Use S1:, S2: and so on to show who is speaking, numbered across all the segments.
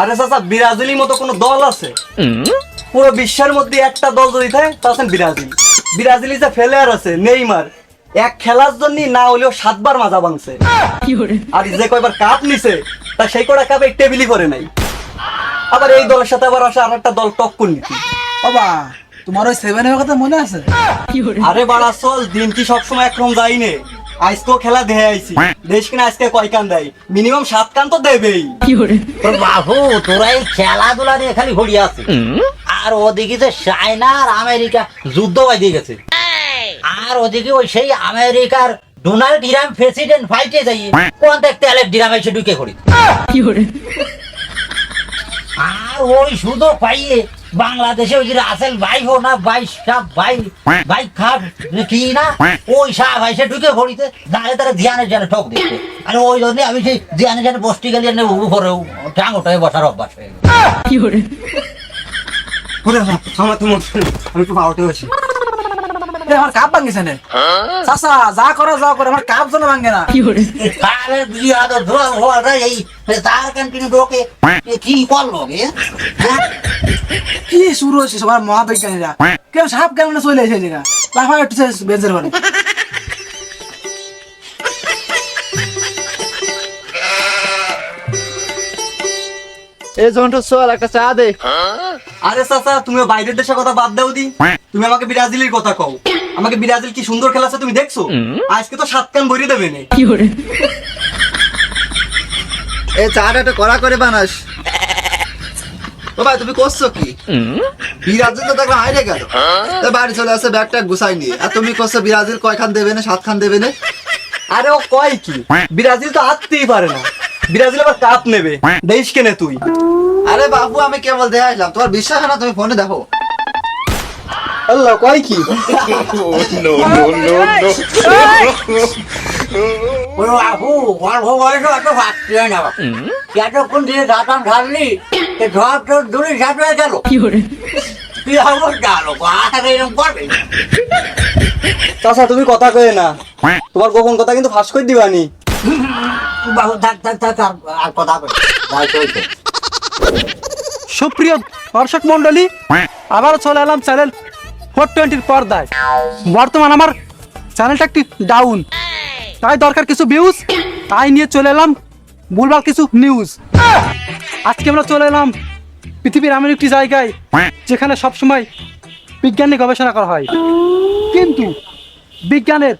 S1: আরে চাচা ব্রাজিলের মতো কোনো দল আছে? পুরো বিশ্বের মধ্যে একটা দল যদি থাকে তা আছেন ব্রাজিল। ব্রাজিলি যে ফেলেয়ার আছে নেইমার এক খেলার জন্য না হলেও সাতবার মাজা ভাঙছে আর যে কয়বার কাপ নিছে তা সেই কটা কাপ টেবিলই করে নাই। আবার এই দলের সাথে আবার আসে আর একটা দল টক্কর নিতি।
S2: বাবা তোমার ওই সেভেনের কথা মনে আছে?
S1: আরে বাড়া চল দিন কি সবসময় একরকম যাইনে আজকেও খেলা দেখে আইছি। দেশ কিনা আজকে কয় কান দেয়? মিনিমাম সাত কান তো দেবেই।
S3: তোর বাবু তোরা এই খেলাধুলা নিয়ে খালি ঘড়ি আছে আর ওদিকে যে চায়না আর আমেরিকা যুদ্ধ বাঁধিয়ে গেছে। আর ওদিকে ওই সেই আমেরিকার ডোনাল্ড ইরাম প্রেসিডেন্ট ফাইটে যাই। কোন দেখতে আলেক ডিরাম এসে ঢুকে করি? আর ওই সুযোগ পাইয়ে বাংলাদেশে ওই যে রাসেল ভাই হো না ভাই সাহ ভাই ভাই খাব কি না ওই সাহ ভাই সে ঢুকে পড়িতে দাঁড়িয়ে তারা ধ্যানে ধ্যানে ঠক দিচ্ছে। আর ওই জন্য আমি সেই ধ্যানে ধ্যানে বসতে গেলে উপরে টাং ওটাই বসার অভ্যাস হয়ে।
S1: ওরে বাপ, আমার তো মনে। আমি একটু
S2: আমার কাপ ভাঙিছে না। চাচা যা করো যা করে আমার কাপ না।
S3: ধোয়া এই তার কি করল হ্যাঁ?
S2: কি শুরু হয়েছে সবার মহাবিজ্ঞানীরা? কেউ সাপ কেমন চলে এসে জায়গা লাফা উঠছে বেঞ্চের ঘরে
S4: এই জন্টু চল একটা চা দে।
S1: আরে চাচা তুমি বাইরের দেশের কথা বাদ দাও দি। তুমি আমাকে ব্রাজিলের কথা কও। আমাকে ব্রাজিল কি সুন্দর খেলাছে তুমি দেখছ? আজকে তো সাত কান ভরিয়ে দেবে না।
S4: এই চাটা একটু কড়া করে বানাস। ও ভাই তুমি করছ কি বিরাজিল তো দেখলাম হাইরে গেল বাড়ি চলে আসে ব্যাগটা গুছাই নিয়ে আর তুমি করছ বিরাজিল কয় খান দেবে না সাত খান দেবে না
S1: আরে ও কয় কি ব্রাজিল তো হাঁটতেই পারে না ব্রাজিল আবার কাপ নেবে দেশ কেনে তুই
S4: আরে বাবু আমি কেবল দেখে আসলাম তোমার বিশ্বাস না তুমি ফোনে দেখো
S1: আল্লাহ কয় কি
S3: ওরে বাবু অল্প বয়সে অত ভাবছি না এতক্ষণ দিয়ে ধাতাম ঢাললি এ তোর দূরে সাপ হয়ে গেল। কি খবর গেল আর এরকম করবে?
S1: চাচা তুমি কথা কয়ে না। তোমার গোপন কথা কিন্তু ফাঁস করে দিবানি
S3: বাবু থাক থাক থাক আর- আর কথা বল। যাই চলছে
S2: সুপ্রিয় দর্শক মন্ডলী আবার চলে এলাম চ্যানেল ফোর টোয়েন্টির পর্দায়। বর্তমান আমার চ্যানেলটা একটি ডাউন। তাই দরকার কিছু ভিউজ তাই নিয়ে চলে এলাম ভুলভাল কিছু নিউজ আজকে আমরা চলে এলাম পৃথিবীর এমন একটি জায়গায় যেখানে সবসময় বিজ্ঞান নিয়ে গবেষণা করা হয়। কিন্তু বিজ্ঞানের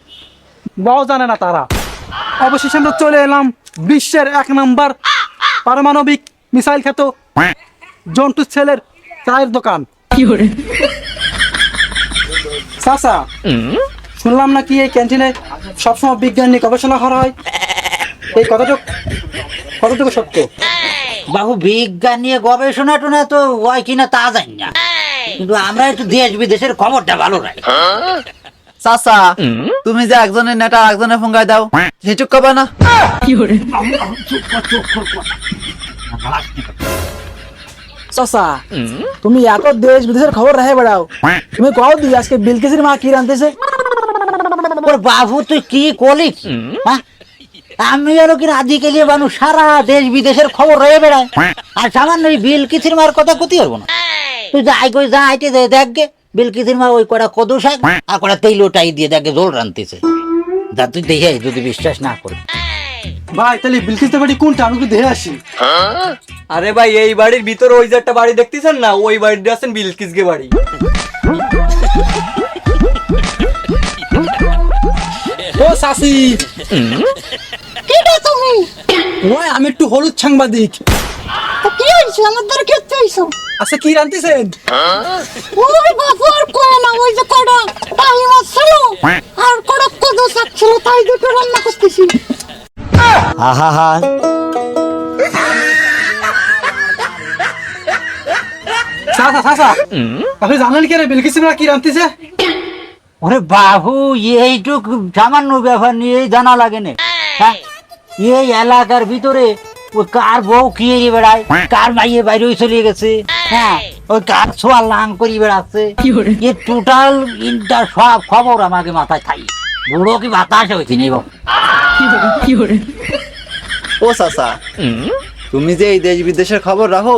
S2: বাও জানে না তারা। অবশেষে আমরা চলে এলাম বিশ্বের এক নম্বর পারমাণবিক মিসাইল খ্যাত জন্টু ছেলের চায়ের দোকান। কি চাচা শুনলাম নাকি এই ক্যান্টিনে সবসময় বিজ্ঞান নিয়ে গবেষণা করা হয়? এই কথাটুকু কতটুকু সত্য।
S3: বাবু বিজ্ঞান নিয়ে গবেষণা টোনা তো হয় কিনা তা জানি না। কিন্তু আমরা একটু দেশ বিদেশের খবরটা ভালো রাখি।
S4: চাচা তুমি যে একজনের নেটা একজনের ফোঙ্গায় দাও সেটুক কবে না।
S2: চাচা তুমি এত দেশ বিদেশের খবর রাখে বেড়াও। তুমি কও দি আজকে বিলকিসের মা কি রাঁধতেছে?
S3: ওর বাবু তুই কি কলিস হ্যাঁ? আমি আরও কি মানুষ সারা দেশ বিদেশের খবর রয়ে বেড়ায়। আর সামান্য বিলকিসির মার কথা ক্ষতি করব না। তুই যাই কই যা আইতে দেখগে বিলকিসির মা ওই কটা কদু শাক আর কটা তেইলোটাই দিয়ে দেখে জোল রানতেছে যা তুই দেখে আয় যদি বিশ্বাস না করে।
S2: ভাই তাহলে বিলকিসের বাড়ি কোনটা? আমি একটু দেখে আসি।
S1: আরে ভাই এই বাড়ির ভিতরে ওই যে একটা বাড়ি দেখতেছেন না? ওই বাড়িটা আছেন বিলকিসকে বাড়ি।
S5: তুমি
S2: ওই আমি একটু হলুদ সাংবাদিক।
S5: কি হয়েছে? আমার দ্বারা খেতে হয়েছো
S2: আচ্ছা কি রাঁধতেছেন?
S5: ওই বাবু আর কয় না ওই যে কড়া তাই মাছ ছিল আর কড়া কদু শাক ছিল তাই দুটো রান্না করতেছি।
S3: আহা হা
S2: আপনি জানেন কি রে কি রাঁধতেছে?
S3: ওরে বাহু এইটুক সামান্য ব্যাপার নিয়ে জানা লাগে না। হ্যাঁ? এই এলাকার ভিতরে ওই কার বউ কিয়ে বেড়ায় কার মাইয়ে বাইরে চলে গেছে হ্যাঁ ওই কার ছোয়া লাং করি বেড়াচ্ছে। এ টোটাল ইন্টার সব খবর আমাকে মাথায় খাই। বুড়ো কি বাতাসে হয়েছে নেই বাবু?
S4: ও চাচা তুমি যে এই দেশ বিদেশের খবর রাখো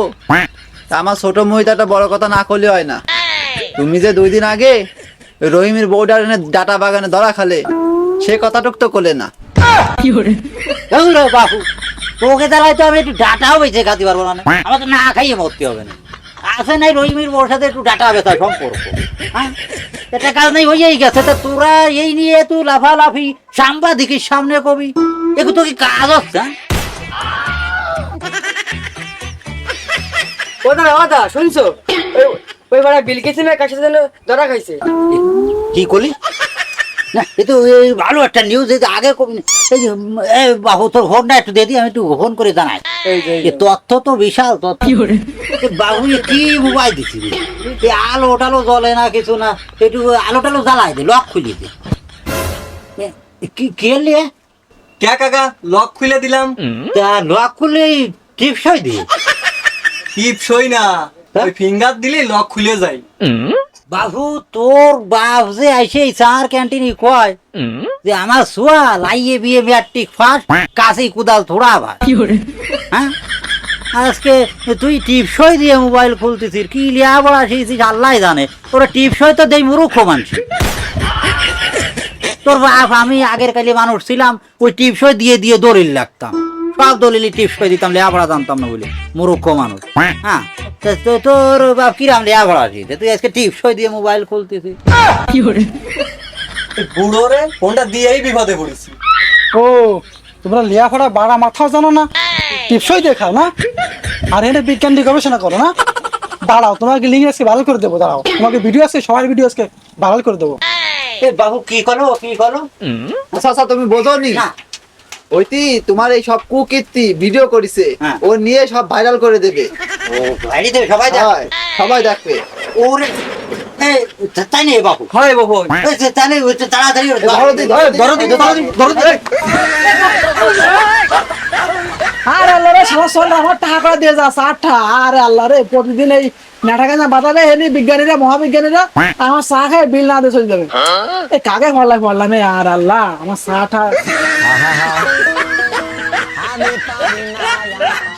S4: তা আমার ছোট মহিলাটা বড় কথা না করলে হয় না। তুমি যে দুই দিন আগে রহিমের বউডার এনে ডাটা বাগানে ধরা খালে সে কথাটুক তো করলে না।
S3: ধুরো বাবু তোকে দ্বারাই তো আমি একটু ডাটাও বেঁচে খাতে পারব না। আমার তো না খাইয়ে মরতে হবে না। আছে নাই রহিমির বউর সাথে একটু ডাটা বেচা সম্পর্ক? হ্যাঁ? এটা কাজ নেই হয়েই গেছে তা তোরা এই নিয়ে তুই লাফালাফি সাংবাদিকের সামনে কবি একটু তো কি কাজ হচ্ছে হ্যাঁ?
S6: ও দাদা দাদা শুনছো? ওই- বাড়া বিলকিসি না কাছে যেন ধরা খাইছে?
S3: কি করলি? না এ তো এই ভালো একটা নিউজ এই আগে কবি এই এই বাবু তোর ফোনটা একটু দিয়ে দিই আমি একটু ফোন করে জানাই।
S6: এই এই
S3: তথ্য তো বিশাল তথ্য। এ কি মোবাইল দিছি রে? এ আলো টালো জ্বলে না কিছু না একটু আলো টালো জ্বালাই দে লক খুলি দে। কি কেলে
S1: কে কাকা লক খুলে দিলাম।
S3: তা লক খুলে টিপসই দি।
S1: টিপ সই না। ওই ফিঙ্গার দিলে লক খুলে যায়।
S3: বাবু তোর বাপ যে আইসে এই চার ক্যান্টিনে কয় যে আমার সোয়া লাইয়ে বিয়ে ম্যাট্রিক ফার্স্ট কাছেই কুদাল থোড়া আবার হ্যাঁ? আজকে তুই টিপসই দিয়ে মোবাইল খুলতেছিস কি লিয়া বড়া শিখছিস আল্লাহ জানে। ওরা টিপসই তো দেই মূর্খ মানুষ। তোর বাপ আমি আগের কালে মানুষ ছিলাম ওই টিপসই দিয়ে দিয়ে দলিল লাগতাম। সব দলিল টিপসই দিতাম লেয়াপড়া জানতাম না বলে। মূর্খ মানুষ। হ্যাঁ? তা তোর বাপ কিরাম লেয়াপড়া শিখছে তুই আজকে টিপস টিপসই দিয়ে মোবাইল খুলতেছিস।
S1: এই বুড়ো রে ফোনটা দিয়েই বিপদে পড়েছি।
S2: ও তোমরা লিয়াফাড়া বাড়া মাথাও জানো না? টিপসই দেখাও না? আর এনে বিজ্ঞান দিয়ে গবেষণা করো না? দাঁড়াও তোমাকে লিঙ্ক আজকে ভালো করে দেবো দাঁড়াও। তোমাকে ভিডিও আজকে সবার ভিডিও আজকে ভালো করে দেবো।
S3: এ বাবু কি করো কি করো
S4: আচ্ছা আচ্ছা তুমি বোঝো নি
S3: না।
S4: ওইটি তোমার এই সব কুকীর্তি ভিডিও করেছে।
S3: হ্যাঁ।
S4: ও নিয়ে সব ভাইরাল করে দেবে।
S3: ও বাইরে দেবে সবাই দেখ
S4: সবাই দেখবে।
S3: ওরে তাই নেই বাবু।
S1: হয় বাবু
S3: এ, তা- তাহলে তাড়াতাড়ি
S4: ধরো ধরো
S3: ধরো ধরো দি, ধরো দি।
S2: আরে আল্লাহ রে সারা চল আমার টাকা করে দিয়ে যাচ্ছে আটটা আরে আল্লাহ রে, প্রতিদিন এই নাটাকা বাজারে হেনি বিজ্ঞানীরা, মহাবিজ্ঞানীরা, আমার চা খায় বিল না দিয়ে চলে যাবে। এই কাকে পড়লাম পড়লাম আর আল্লাহ, আমার চাটা
S3: আমি পারি না